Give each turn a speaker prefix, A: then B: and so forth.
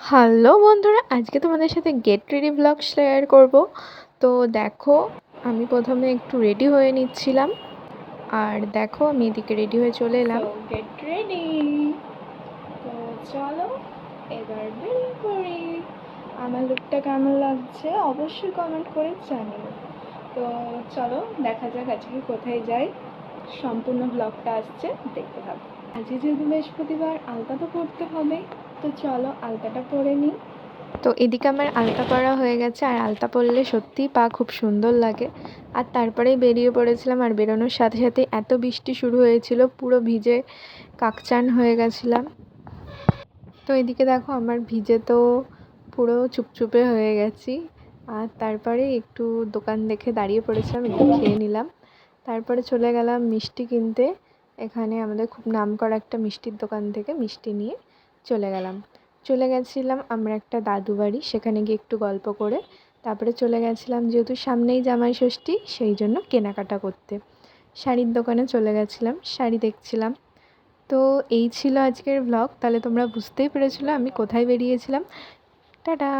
A: Hello বন্ধুরা, আজকে তোমাদের সাথে গেট রেডি ব্লগ শেয়ার করব। তো দেখো, আমি প্রথমে একটু রেডি হয়ে নিচ্ছিলাম। আর দেখো, আমি এদিকে রেডি হয়ে চলে এলাম।
B: গেট রেডি তো চলো, এবার বেরিয়ে করি। আমার লুকটা কেমন লাগছে অবশ্যই কমেন্ট করে জানিও। তো চলো, দেখা যাক আজকে কোথায় যাই। সম্পূর্ণ ব্লগটা আসছে, দেখতে থাকো। আজকে যেহেতু বৃহস্পতিবার আলতা তো পড়তে হবে তো চলো আলতাটা পরে নিই।
A: তো এদিকে আমার আলতা পরা হয়ে গেছে, আর আলতা পরলে সত্যিই পা খুব সুন্দর লাগে। আর তারপরেই বেরিয়ে পড়েছিলাম আর বেরোনোর সাথে সাথে এত বৃষ্টি শুরু হয়েছিল, পুরো ভিজে কাকচান হয়ে গেছিলাম। তো এদিকে দেখো আমার ভিজে তো পুরো চুপচুপে হয়ে গেছি। আর তারপরে একটু দোকান দেখে দাঁড়িয়ে পড়েছিলাম, একটু খেয়ে নিলাম। তারপরে চলে গেলাম মিষ্টি কিনতে। এখানে আমাদের খুব নাম করা একটা মিষ্টির দোকান থেকে মিষ্টি নিয়ে চলে গেলাম। চলে গেছিলাম আমরা একটা দাদু বাড়ি, সেখানে গিয়ে একটু গল্প করে তারপরে চলে গেছিলাম যেহেতু সামনেই জামাই ষষ্ঠী, সেই জন্য কেনাকাটা করতে। শাড়ির দোকানে চলে গেছিলাম, শাড়ি দেখছিলাম। তো এই ছিল আজকের ব্লগ তাহলে তোমরা বুঝতেই পেরেছিলো আমি কোথায় বেরিয়েছিলাম। টাটা!